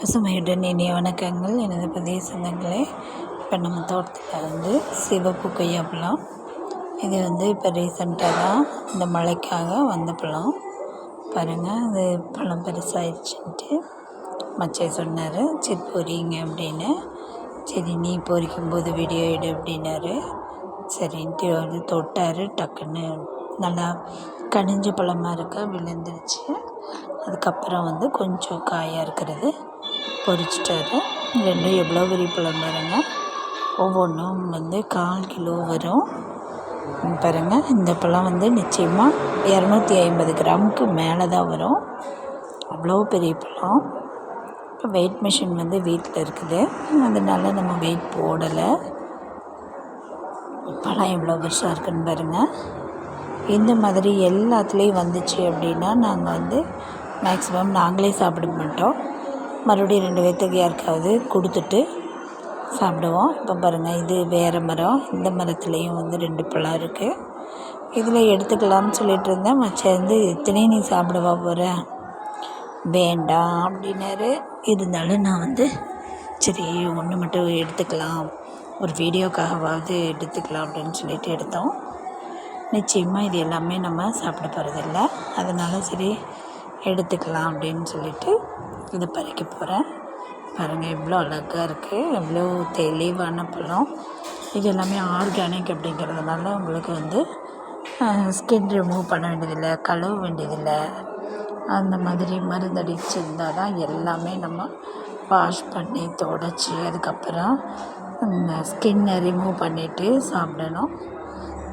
பசுமையுடன் இனிய வணக்கங்கள். எனது புதிய சொந்தங்களே இப்போ நம்ம தோட்டத்தில் வந்து சிவப்பு கொய்யாப்பழம் இது வந்து இப்போ ரீசண்டாக தான் இந்த மழைக்காக வந்த பழம். பாருங்கள் அது பழம் பெருசாகிடுச்சுன்ட்டு மச்சை சொன்னார். சரி பொறிங்க அப்படின்னு. சரி நீ பொறிக்கும்போது வீடியோ எடு அப்படின்னாரு. சரின்ட்டு வந்து தொட்டார் டக்குன்னு நல்லா கனிஞ்ச பழமாக இருக்க விழுந்துருச்சு. அதுக்கப்புறம் வந்து கொஞ்சம் காயாக இருக்கிறது. பொறிச்சிட்டாரு. ரெண்டும் எவ்வளோ பெரிய பழம் பாருங்க. ஒவ்வொன்றும் வந்து கால் கிலோ வரும். பாருங்கள் இந்த பழம் வந்து நிச்சயமாக இரநூத்தி ஐம்பது கிராமுக்கு மேலே தான் வரும். அவ்வளோ பெரிய பழம். இப்போ வெயிட் மிஷின் வந்து வீட்டில் இருக்குது. அதனால நம்ம வெயிட் போடலை. பழம் எவ்வளோ பெருசாக இருக்குன்னு பாருங்கள் இந்த மாதிரி எல்லாத்துலேயும் வந்துச்சு அப்படின்னா நாங்கள் வந்து மேக்ஸிமம் நாங்களே சாப்பிட மாட்டோம். மறுபடியும் ரெண்டு பேர்த்துக்கு யாருக்காவது கொடுத்துட்டு சாப்பிடுவோம். இப்போ பாருங்கள் இது வேறு மரம். இந்த மரத்துலேயும் வந்து ரெண்டு பழம் இருக்குது இதில் எடுத்துக்கலாம்னு சொல்லிட்டு இருந்தேன். மச்சம் வந்து எத்தனையும் நீ சாப்பிடவா போகிற வேண்டாம் அப்படின்னாரு. இருந்தாலும் நான் வந்து சரி ஒன்று மட்டும் எடுத்துக்கலாம். ஒரு வீடியோக்காகவாவது எடுத்துக்கலாம் அப்படின்னு சொல்லிட்டு எடுத்தோம். நிச்சயமாக இது எல்லாமே நம்ம சாப்பிட போகிறதில்ல அதனால் சரி எடுத்துக்கலாம் அப்படின்னு சொல்லிட்டு இதை பறிக்க போகிறேன். பாருங்கள் எவ்வளோ அழகாக இருக்குது எவ்வளோ தெளிவான பழம். இது எல்லாமே ஆர்கானிக் அப்படிங்கிறதுனால உங்களுக்கு வந்து ஸ்கின் ரிமூவ் பண்ண வேண்டியதில்லை கழுவ வேண்டியதில்லை. அந்த மாதிரி மருந்தடிச்சிருந்தால் தான் எல்லாமே நம்ம வாஷ் பண்ணி தொடச்சி அதுக்கப்புறம் ஸ்கின்னை ரிமூவ் பண்ணிவிட்டு சாப்பிடணும்.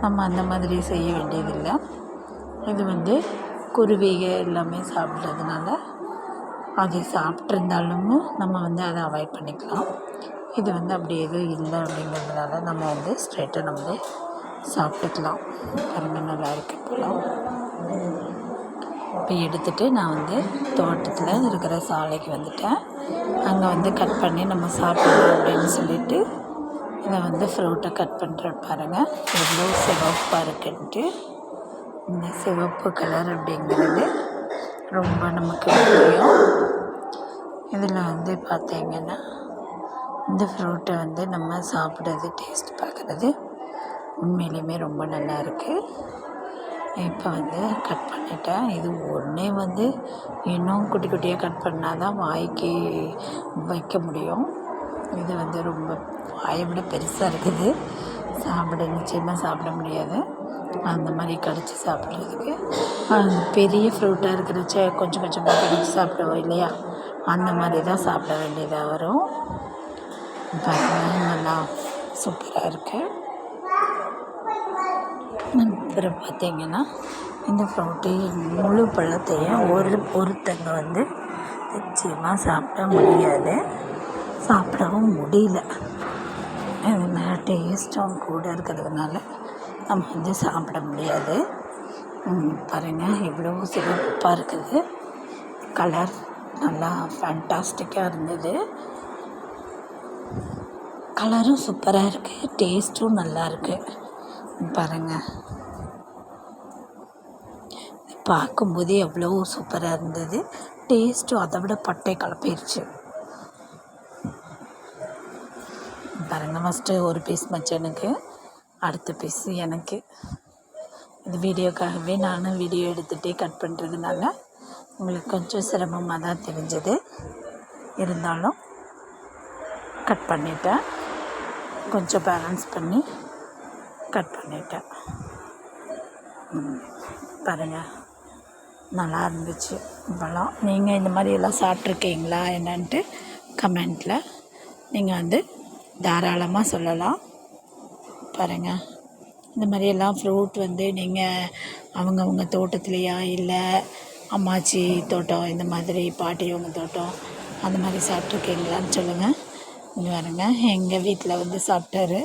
நம்ம அந்த மாதிரி செய்ய வேண்டியதில்லை. இது வந்து குருவிகள் எல்லாமே சாப்பிட்றதுனால அது சாப்பிட்ருந்தாலும் நம்ம வந்து அதை அவாய்ட் பண்ணிக்கலாம். இது வந்து அப்படி எதுவும் இல்லை அப்படிங்கிறதுனால நம்ம வந்து ஸ்ட்ரெயிட்டாக நம்மளே சாப்பிட்டுக்கலாம். பாருங்கள் நல்லா இருக்கு பழம் இப்போ எடுத்துகிட்டு நான் வந்து தோட்டத்தில் இருக்கிற சாலைக்கு வந்துட்டேன். அங்கே வந்து கட் பண்ணி நம்ம சாப்பிடலாம் அப்படின்னு சொல்லிட்டு இதை வந்து ஃப்ரூட்டை கட் பண்ணுற பாருங்கள் எவ்வளோ சிவப்பாக இருக்குன்ட்டு. இந்த சிவப்பு கலர் அப்படிங்கிறது ரொம்ப நமக்கு தெரியும் இதில் வந்து பார்த்திங்கன்னா இந்த ஃப்ரூட்டை வந்து நம்ம சாப்பிட்றது டேஸ்ட் பார்க்குறது உண்மையிலையுமே ரொம்ப நல்லா இருக்குது இப்போ வந்து கட் பண்ணிட்டேன். இது ஒன்றே வந்து இன்னும் குட்டி குட்டியாக கட் பண்ணால் தான் வாய்க்கு வைக்க முடியும். இது வந்து ரொம்ப வாயை விட பெருசாக இருக்குது. சாப்பிட நிச்சயமாக சாப்பிட முடியாது. அந்த மாதிரி கடிச்சு சாப்பிட்றதுக்கு பெரிய ஃப்ரூட்டாக இருக்கிறச்ச கொஞ்சம் கொஞ்சமாக கடிச்சு சாப்பிடுவோம் இல்லையா? அந்த மாதிரி தான் சாப்பிட வேண்டியதாக வரும். பார்த்தீங்கன்னா நல்லா சூப்பராக இருக்குது அப்புறம் பார்த்திங்கன்னா இந்த ஃப்ரூட்டு முழு பழத்தையும் ஒரு ஒருத்தங்க வந்து நிச்சயமாக சாப்பிட முடியாது. சாப்பிடவும் முடியல. அதில் டேஸ்ட்டும் கூட இருக்கிறதுனால நம்ம வந்து சாப்பிட முடியாது. பாருங்கள் இவ்வளோ சிறப்பாக இருக்குது. கலர் நல்லா ஃபேண்டாஸ்டிக்காக இருந்தது. கலரும் சூப்பராக இருக்குது டேஸ்ட்டும் நல்லா இருக்குது பாருங்கள் பார்க்கும்போதே எவ்வளோ சூப்பராக இருந்தது. டேஸ்ட்டும் அதை விட பட்டை கலப்பிடுச்சு பாருங்கள் ஃபஸ்ட்டு ஒரு பீஸ் மச்சனுக்கு. அடுத்த பீஸ் எனக்கு. இது வீடியோக்காகவே நானும் வீடியோ எடுத்துகிட்டே கட் பண்ணுறதுனால உங்களுக்கு கொஞ்சம் சிரமமாக தான் தெரிஞ்சது. இருந்தாலும் கட் பண்ணிட்டேன். கொஞ்சம் பேலன்ஸ் பண்ணி கட் பண்ணிட்டேன். பாருங்கள் நல்லா இருந்துச்சு. பழம் நீங்கள் இந்த மாதிரி எல்லாம் சாப்பிட்ருக்கீங்களா என்னன்ட்டு கமெண்ட்டில் நீங்கள் வந்து தாராளமாக சொல்லலாம். பாருங்கள் இந்த மாதிரியெல்லாம் ஃப்ரூட் வந்து நீங்கள் அவங்கவுங்க தோட்டத்துலையா இல்லை அம்மாச்சி தோட்டம் இந்த மாதிரி பாட்டியவங்க தோட்டம் அந்த மாதிரி சாப்பிட்ருக்கீங்களான்னு சொல்லுங்கள் இங்கே வருங்க எங்கள் வீட்டில் வந்து சாப்பிட்டாரு.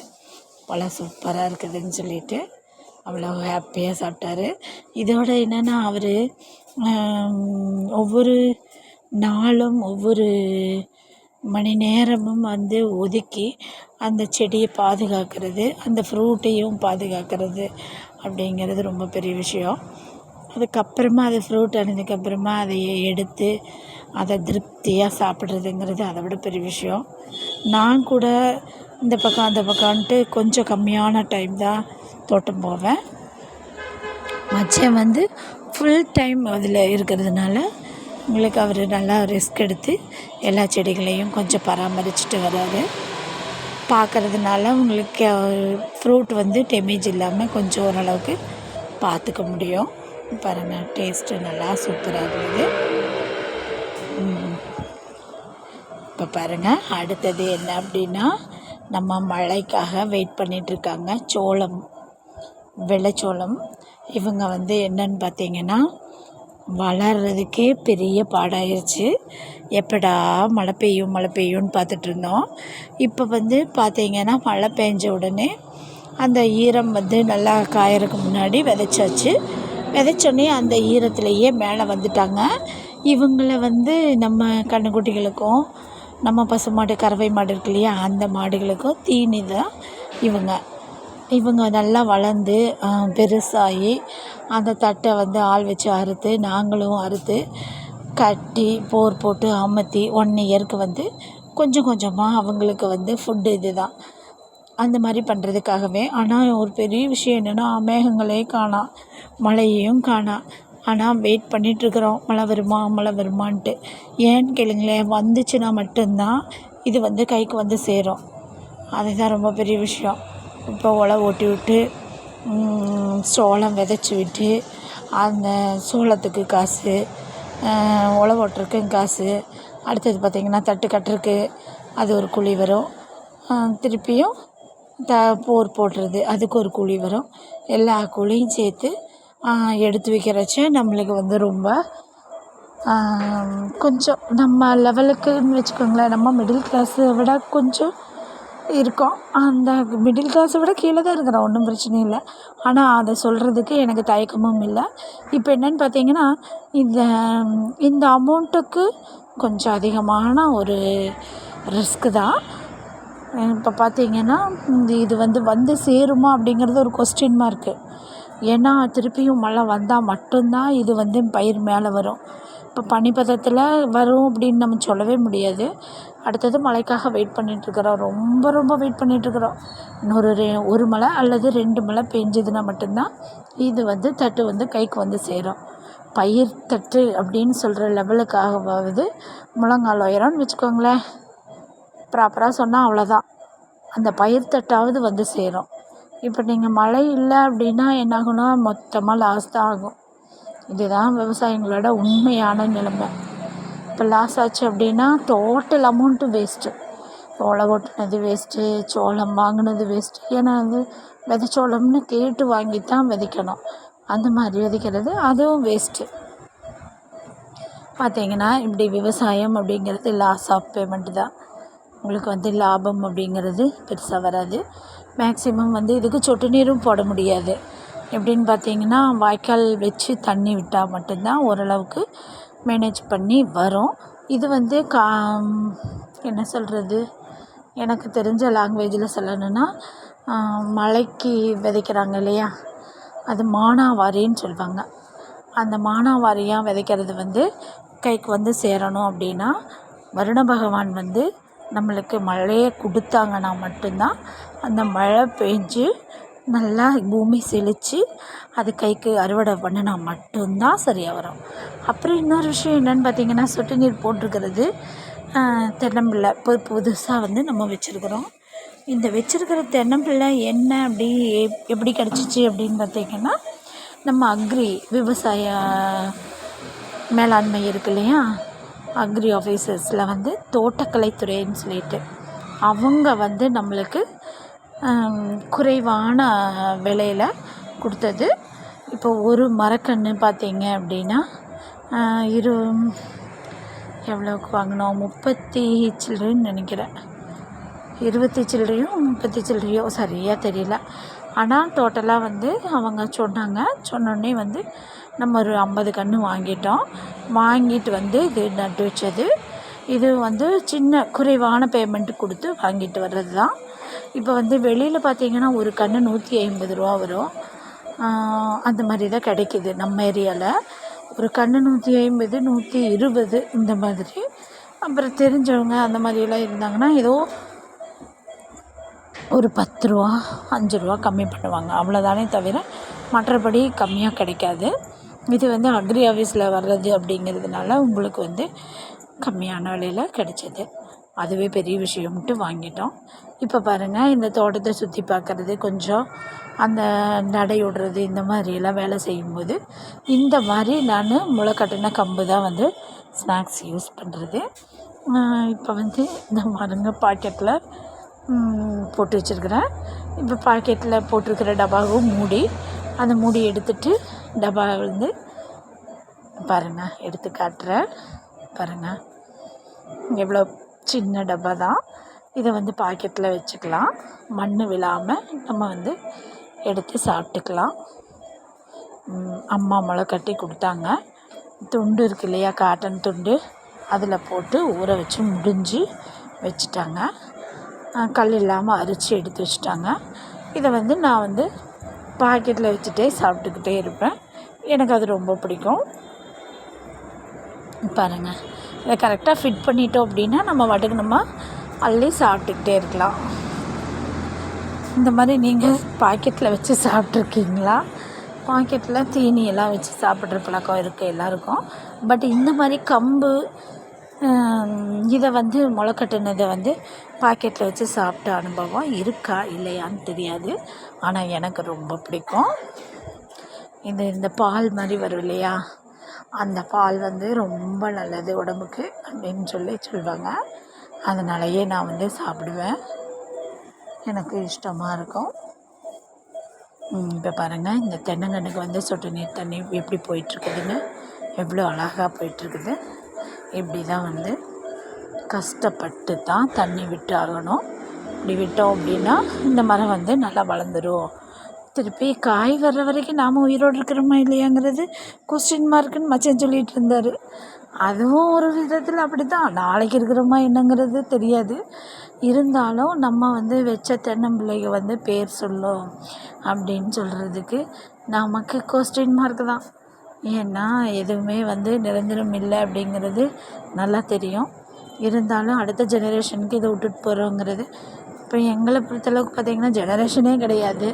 பழம் சூப்பராக இருக்குதுன்னு சொல்லிட்டு அவ்வளோ ஹாப்பியாக சாப்பிட்டாரு. இதோட என்னென்னா அவர் ஒவ்வொரு நாளும் ஒவ்வொரு மணி நேரமும் வந்து ஒதுக்கி அந்த செடியை பாதுகாக்கிறது அந்த ஃப்ரூட்டையும் பாதுகாக்கிறது அப்படிங்கிறது ரொம்ப பெரிய விஷயம். அதுக்கப்புறமா அது ஃப்ரூட் அணிந்ததுக்கப்புறமா அதை எடுத்து அதை திருப்தியாக சாப்பிட்றதுங்கிறது அதை விட பெரிய விஷயம். நான் கூட இந்த பக்கம் அந்த பக்கம்ன்ட்டு கொஞ்சம் கம்மியான டைம் தான் தோட்டம் போவேன். மச்சன் வந்து ஃபுல் டைம் அதில் இருக்கிறதுனால உங்களுக்கு அவர் நல்லா ரிஸ்க் எடுத்து எல்லா செடிகளையும் கொஞ்சம் பராமரிச்சுட்டு வராரு. பார்க்கறதுனால உங்களுக்கு ஃப்ரூட் வந்து டேமேஜ் இல்லாமல் கொஞ்சம் ஓரளவுக்கு பார்த்துக்க முடியும். பாருங்கள் டேஸ்ட்டு நல்லா சூப்பராக இருக்குது இப்போ பாருங்கள் அடுத்தது என்ன அப்படின்னா நம்ம மழைக்காக வெயிட் பண்ணிகிட்ருக்காங்க சோளம் வெள்ளைச்சோளம் இவங்க வந்து என்னன்னு பார்த்தீங்கன்னா வளர்கிறதுக்கே பெரிய பாடாயிருச்சு. எப்படா மழை பெய்யும் மழை பெய்யும்னு பார்த்துட்ருந்தோம் இப்போ வந்து பார்த்தீங்கன்னா மழை பெஞ்ச உடனே அந்த ஈரம் வந்து நல்லா காயறதுக்கு முன்னாடி விதைச்சாச்சு. விதைச்சோடனே அந்த ஈரத்துலேயே மேலே வந்துட்டாங்க. இவங்கள வந்து நம்ம கண்ணுக்குட்டிகளுக்கும் நம்ம பசு மாடு கறவை மாடு இருக்கு இல்லையா அந்த மாடுகளுக்கும் தீனி தான் இவங்க. இவங்க நல்லா வளர்ந்து பெருசாகி அந்த தட்டை வந்து ஆள் வச்சு அறுத்து நாங்களும் அறுத்து கட்டி போர் போட்டு அமர்த்தி ஒன் இயருக்கு வந்து கொஞ்சம் கொஞ்சமாக அவங்களுக்கு வந்து ஃபுட்டு இது தான் அந்த மாதிரி பண்ணுறதுக்காகவே ஆனால் ஒரு பெரிய விஷயம் என்னென்னா மேகங்களே காணாம் மழையையும் காணாம் ஆனால் வெயிட் பண்ணிகிட்ருக்குறோம் மழை வருமா மழை வருமான்ட்டு. ஏன்னு கேளுங்களேன் வந்துச்சுன்னா மட்டும்தான் இது வந்து கைக்கு வந்து சேரும். அதுதான் ரொம்ப பெரிய விஷயம். இப்போ உழவு ஓட்டி விட்டு சோளம் விதைச்சி விட்டு அந்த சோளத்துக்கு காசு உழவு ஓட்டுறதுக்கும் காசு. அடுத்தது பார்த்திங்கன்னா தட்டு கட்டுறதுக்கு அது ஒரு கூலி வரும். திருப்பியும் த போர் போடுறது அதுக்கு ஒரு கூலி வரும். எல்லா கூலியும் சேர்த்து எடுத்து வைக்கிறச்ச நம்மளுக்கு வந்து ரொம்ப கொஞ்சம் நம்ம லெவலுக்குன்னு வச்சுக்கோங்களேன் நம்ம மிடில் கிளாஸை விட கொஞ்சம் இருக்கோம். அந்த மிடில் கிளாஸை விட கீழே தான் இருக்கிறோம் ஒன்றும் பிரச்சனை இல்லை. ஆனால் அதை சொல்கிறதுக்கு எனக்கு தயக்கமும் இல்லை. இப்போ என்னென்னு பார்த்தீங்கன்னா இந்த இந்த அமௌண்ட்டுக்கு கொஞ்சம் அதிகமான ஒரு ரிஸ்க்கு தான். இப்போ பார்த்தீங்கன்னா இந்த இது வந்து வந்து சேருமா அப்படிங்கிறது ஒரு கொஸ்டின் மார்க்கு ஏன்னா திருப்பியும் மழை வந்தால் மட்டும்தான் இது வந்து பயிர் மேலே வரும். இப்போ பனிப்பதத்தில் வரும் அப்படின்னு நம்ம சொல்லவே முடியாது. அடுத்தது மழைக்காக வெயிட் பண்ணிகிட்ருக்குறோம் ரொம்ப ரொம்ப வெயிட் பண்ணிகிட்ருக்குறோம் இன்னொரு ரெ ஒரு மழை அல்லது ரெண்டு மழை பெஞ்சதுன்னா மட்டும்தான் இது வந்து தட்டு வந்து கைக்கு வந்து சேரும். பயிர் தட்டு அப்படின்னு சொல்கிற லெவலுக்காகவாவது முழங்கால் உயரம்னு வச்சுக்கோங்களேன். ப்ராப்பராக சொன்னால் அவ்வளோதான் அந்த பயிர் தட்டாவது வந்து சேரும். இப்போ நீங்கள் மழை இல்லை அப்படின்னா என்னாகும்னா மொத்தமாக லாஸ் தான் ஆகும். இதுதான் விவசாயிங்களோட உண்மையான நிலைமை. இப்போ லாஸ் ஆச்சு அப்படின்னா டோட்டல் அமௌண்ட்டும் வேஸ்ட்டு ஓலை ஓட்டுனது வேஸ்ட்டு சோளம் வாங்கினது வேஸ்ட்டு ஏன்னா வந்து விதைச்சோளம்னு கேட்டு வாங்கி தான் விதைக்கணும். அந்த மாதிரி விதைக்கிறது அதுவும் வேஸ்ட்டு பார்த்தீங்கன்னா இப்படி விவசாயம் அப்படிங்கிறது லாஸ் ஆஃப் பேமெண்ட்டு தான். உங்களுக்கு வந்து லாபம் அப்படிங்கிறது பெருசாக வராது. மேக்ஸிமம் வந்து இதுக்கு சொட்டு நீரும் போட முடியாது. எப்படின்னு பார்த்தீங்கன்னா வாய்க்கால் வச்சு தண்ணி விட்டால் மட்டும்தான் ஓரளவுக்கு மேனேஜ் பண்ணி வரும். இது வந்து கா என்ன சொல்கிறது எனக்கு தெரிஞ்ச லாங்குவேஜில் சொல்லணுன்னா மழைக்கு விதைக்கிறாங்க இல்லையா? அது மானாவாரின்னு சொல்லுவாங்க அந்த மானாவாரியாக விதைக்கிறது வந்து கைக்கு வந்து சேரணும் அப்படின்னா வருண பகவான் வந்து நம்மளுக்கு மழையை கொடுத்தாங்கன்னா மட்டும்தான் அந்த மழை பெஞ்சு நல்லா பூமி செழித்து அது கைக்கு அறுவடை பண்ணினா மட்டும்தான் சரியாக வரும் அப்புறம் இன்னொரு விஷயம் என்னென்னு பார்த்தீங்கன்னா சொட்டு நீர் போட்டிருக்கிறது தென்னம்பிள்ளை இப்போ புதுசாக வந்து நம்ம வச்சுருக்குறோம். இந்த வச்சுருக்கிற தென்னம்பிள்ளை என்ன அப்படி எப்படி கிடச்சிச்சு அப்படின்னு பார்த்தீங்கன்னா நம்ம அக்ரி விவசாய மேலாண்மை இருக்கு இல்லையா? அக்ரி ஆஃபீஸர்ஸில் வந்து தோட்டக்கலைத்துறைன்னு சொல்லிட்டு அவங்க வந்து நம்மளுக்கு குறைவான விலையில் கொடுத்தது. இப்போ ஒரு மரக்கன்று பார்த்தீங்க அப்படின்னா இரு எவ்வளோக்கு வாங்கினோம்? முப்பத்தி சில்லறைன்னு நினைக்கிறேன். இருபத்தி சில்லறையோ முப்பத்தி சில்லறையோ சரியாக தெரியல. ஆனால் டோட்டலாக வந்து அவங்க சொன்னாங்க. சொன்னோடனே வந்து நம்ம ஒரு ஐம்பது கன்று வாங்கிட்டோம். வாங்கிட்டு வந்து இது நட்டு வச்சது. இது வந்து சின்ன குறைவான பேமெண்ட் கொடுத்து வாங்கிட்டு வர்றது தான் இப்போ வந்து வெளியில் பார்த்தீங்கன்னா ஒரு கன்று நூற்றி ஐம்பது ரூபா வரும். அந்த மாதிரி தான் கிடைக்கிது நம்ம ஏரியாவில் ஒரு கன்று நூற்றி ஐம்பது நூற்றி இருபது இந்த மாதிரி. அப்புறம் தெரிஞ்சவங்க அந்த மாதிரியெல்லாம் இருந்தாங்கன்னா ஏதோ ஒரு பத்து ரூபா அஞ்சு ரூபா கம்மி பண்ணுவாங்க. அவ்வளோதானே தவிர மற்றபடி கம்மியாக கிடைக்காது. இது வந்து அக்ரி ஆஃபீஸில் வர்றது அப்படிங்கிறதுனால உங்களுக்கு வந்து கம்மியான விலையில் கிடைச்சது. அதுவே பெரிய விஷயம்ட்டு வாங்கிட்டோம். இப்போ பாருங்கள் இந்த தோட்டத்தை சுற்றி பார்க்குறது கொஞ்சம் அந்த நடை விடுறது இந்த மாதிரியெல்லாம் வேலை செய்யும்போது இந்த மாதிரி நான் முளைக்கட்டின கம்பு தான் வந்து ஸ்நாக்ஸ் யூஸ் பண்ணுறது இப்போ வந்து இந்த மருங்க பாக்கெட்டில் போட்டு வச்சுருக்கிறேன். இப்போ பாக்கெட்டில் போட்டிருக்கிற டப்பாவும் மூடி அந்த மூடி எடுத்துட்டு டபா வந்து பாருங்கள் எடுத்து காட்டுறேன். பாருங்கள் எவ்வளோ சின்ன டப்பா தான் இதை வந்து பாக்கெட்டில் வச்சுக்கலாம். மண் விழாமல் நம்ம வந்து எடுத்து சாப்பிட்டுக்கலாம். அம்மா முளை கட்டி கொடுத்தாங்க. துண்டு இருக்கு இல்லையா காட்டன் துண்டு அதில் போட்டு ஊற வச்சு முடிஞ்சு வச்சுட்டாங்க. கல் இல்லாமல் அரிச்சு எடுத்து வச்சுட்டாங்க. இதை வந்து நான் வந்து பாக்கெட்டில் வச்சுட்டே சாப்பிட்டுக்கிட்டே இருப்பேன். எனக்கு அது ரொம்ப பிடிக்கும். பாருங்கள் இதை கரெக்டாக ஃபிட் பண்ணிட்டோம் அப்படின்னா நம்ம வாட்டுக்கு நம்ம அள்ளி சாப்பிட்டுக்கிட்டே இருக்கலாம். இந்த மாதிரி நீங்கள் பாக்கெட்டில் வச்சு சாப்பிட்ருக்கீங்களா பாக்கெட்டில் தீனியெல்லாம் வச்சு சாப்பிட்ற பழக்கம் இருக்குது எல்லாருக்கும். பட் இந்த மாதிரி கம்பு இதை வந்து முளைக்கட்டுனதை வந்து பாக்கெட்டில் வச்சு சாப்பிட்ட அனுபவம் இருக்கா இல்லையான்னு தெரியாது. ஆனால் எனக்கு ரொம்ப பிடிக்கும். இந்த இந்த பால் மாதிரி வரும் இல்லையா? அந்த பால் வந்து ரொம்ப நல்லது உடம்புக்கு அப்படின்னு சொல்லி சொல்லுவாங்க அதனாலயே நான் வந்து சாப்பிடுவேன். எனக்கு இஷ்டமாக இருக்கும். இப்போ பாருங்கள் இந்த தென்னங்கன்றுக்கு வந்து சொட்டு நீர் தண்ணி எப்படி போயிட்டுருக்குதுன்னு எவ்வளோ அழகாக போயிட்டுருக்குது. இப்படி தான் வந்து கஷ்டப்பட்டு தான் தண்ணி விட்டு ஆகணும் இப்படி விட்டோம் அப்படின்னா இந்த மரம் வந்து நல்லா வளர்ந்துடும் திருப்பி காய் வர்ற வரைக்கும் நாம் உயிரோடு இருக்கிறோமா இல்லையாங்கிறது கொஸ்டின் மார்க்குன்னு மச்சன் சொல்லிகிட்டு இருந்தார். அதுவும் ஒரு விதத்தில் அப்படி தான் நாளைக்கு இருக்கிறோமா என்னங்கிறது தெரியாது. இருந்தாலும் நம்ம வந்து வச்ச தென்னம்பிள்ளைக வந்து பேர் சொல்லும் அப்படின்னு சொல்கிறதுக்கு நமக்கு கொஸ்டின் மார்க் தான். ஏன்னா எதுவுமே வந்து நிரந்தரம் இல்லை அப்படிங்கிறது நல்லா தெரியும். இருந்தாலும் அடுத்த ஜெனரேஷனுக்கு இதை விட்டுட்டு போகிறோங்கிறது இப்போ எங்களை பொறுத்தளவுக்கு பார்த்திங்கன்னா ஜெனரேஷனே கிடையாது.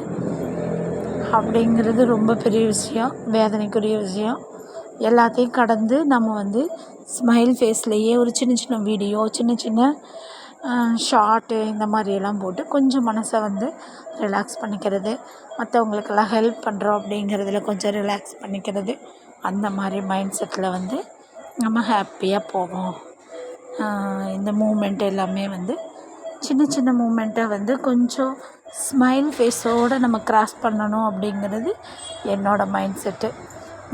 அப்படிங்கிறது ரொம்ப பெரிய விஷயம் வேதனைக்குரிய விஷயம். எல்லாத்தையும் கடந்து நம்ம வந்து ஸ்மைல் ஃபேஸ்லேயே ஒரு சின்ன சின்ன வீடியோ சின்ன சின்ன ஷார்ட்டு இந்த மாதிரியெல்லாம் போட்டு கொஞ்சம் மனசை வந்து ரிலாக்ஸ் பண்ணிக்கிறது. மற்றவங்களுக்கெல்லாம் ஹெல்ப் பண்ணுறோம் அப்படிங்கிறதுல கொஞ்சம் ரிலாக்ஸ் பண்ணிக்கிறது. அந்த மாதிரி மைண்ட் செட்டில் வந்து நம்ம ஹாப்பியாக போவோம். இந்த மூமெண்ட் எல்லாமே வந்து சின்ன சின்ன மூமெண்ட்டை வந்து கொஞ்சம் ஸ்மைல் ஃபேஸோடு நம்ம க்ராஸ் பண்ணணும் அப்படிங்கிறது என்னோடய மைண்ட் செட்டு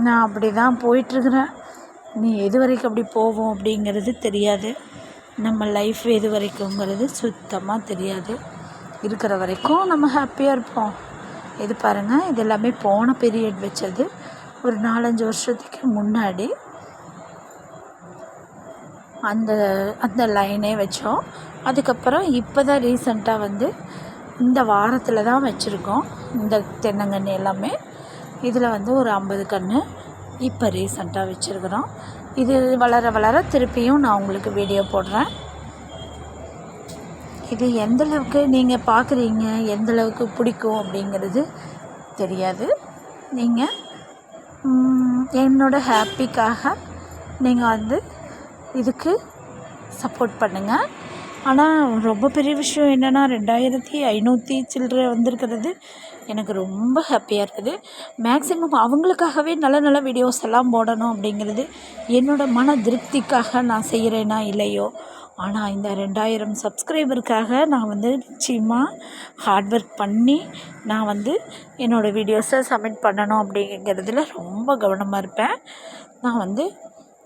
நான் அப்படி தான் போயிட்டுருக்குறேன். நீ எது வரைக்கும் அப்படி போவோம் அப்படிங்கிறது தெரியாது. நம்ம லைஃப் எது வரைக்குங்கிறது சுத்தமாக தெரியாது. இருக்கிற வரைக்கும் நம்ம ஹாப்பியாக இருப்போம். இது பாருங்கள் இது எல்லாமே போன பீரியட் வச்சது. ஒரு நாலஞ்சு வருஷத்துக்கு முன்னாடி அந்த அந்த லைனே வச்சோம். அதுக்கப்புறம் இப்போ தான் ரீசண்டாக வந்து இந்த வாரத்தில் தான் வச்சுருக்கோம். இந்த தென்னங்கன்று எல்லாமே. இதில் வந்து ஒரு ஐம்பது கன்று இப்போ ரீசண்டாக வச்சுருக்குறோம். இது வளர வளர திருப்பியும் நான் உங்களுக்கு வீடியோ போடுறேன். இது எந்தளவுக்கு நீங்கள் பார்க்குறீங்க எந்தளவுக்கு பிடிக்கும் அப்படிங்கிறது தெரியாது. நீங்கள் என்னோடய ஹாப்பிக்காக நீங்கள் வந்து இதுக்கு சப்போர்ட் பண்ணுங்கள் ஆனால் ரொம்ப பெரிய விஷயம் என்னென்னா ரெண்டாயிரத்தி ஐநூற்றி சில்லற வந்திருக்கிறது எனக்கு ரொம்ப ஹாப்பியாக இருக்குது. மேக்ஸிமம் அவங்களுக்காகவே நல்ல நல்ல வீடியோஸ் எல்லாம் போடணும் அப்படிங்கிறது என்னோடய மன திருப்திக்காக நான் செய்கிறேனா இல்லையோ? ஆனால் இந்த ரெண்டாயிரம் சப்ஸ்கிரைபருக்காக நான் வந்து நிச்சயமாக ஹார்ட் ஒர்க் பண்ணி நான் வந்து என்னோடய வீடியோஸை சப்மிட் பண்ணணும் அப்படிங்கிறதுல ரொம்ப கவனமாக இருப்பேன். நான் வந்து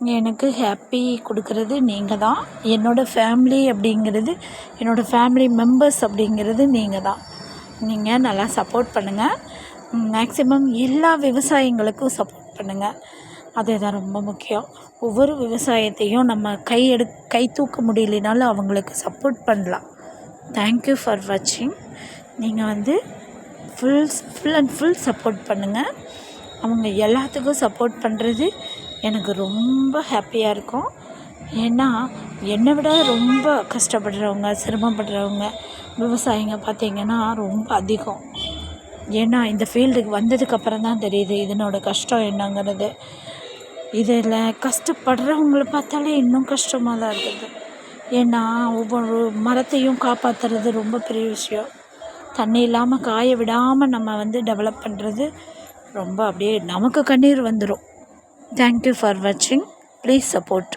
எனக்கு ஹாப்பி கொடுக்குறது நீங்கள் தான் என்னோடய ஃபேமிலி அப்படிங்கிறது என்னோடய ஃபேமிலி மெம்பர்ஸ் அப்படிங்கிறது நீங்கள் தான் நீங்கள் நல்லா சப்போர்ட் பண்ணுங்கள் மேக்ஸிமம் எல்லா விவசாயிங்களுக்கும் சப்போர்ட் பண்ணுங்கள் அதுதான் ரொம்ப முக்கியம். ஒவ்வொரு விவசாயத்தையும் நம்ம கை எடு கை தூக்க முடியலனாலும் அவங்களுக்கு சப்போர்ட் பண்ணலாம். தேங்க்யூ ஃபார் வாட்சிங் நீங்கள் வந்து full full and full support பண்ணுங்கள் அவங்க எல்லாத்துக்கும் சப்போர்ட் பண்ணுறது எனக்கு ரொம்ப ஹாப்பியாக இருக்கும். ஏன்னா என்னை விட ரொம்ப கஷ்டப்படுறவங்க சிரமப்படுறவங்க விவசாயிங்க பார்த்திங்கன்னா ரொம்ப அதிகம். ஏன்னா இந்த ஃபீல்டுக்கு வந்ததுக்கப்புறம் தான் தெரியுது இதனோட கஷ்டம் என்னங்கிறது. இதில் கஷ்டப்படுறவங்கள பார்த்தாலே இன்னும் கஷ்டமாக தான் இருக்குது. ஏன்னா ஒவ்வொரு மரத்தையும் காப்பாற்றுறது ரொம்ப பெரிய விஷயம். தண்ணி இல்லாமல் காய விடாமல் நம்ம வந்து டெவலப் பண்ணுறது ரொம்ப அப்படியே நமக்கு கண்ணீர் வந்துடும் தேங்க்யூ ஃபார் வாட்சிங் ப்ளீஸ் சப்போர்ட்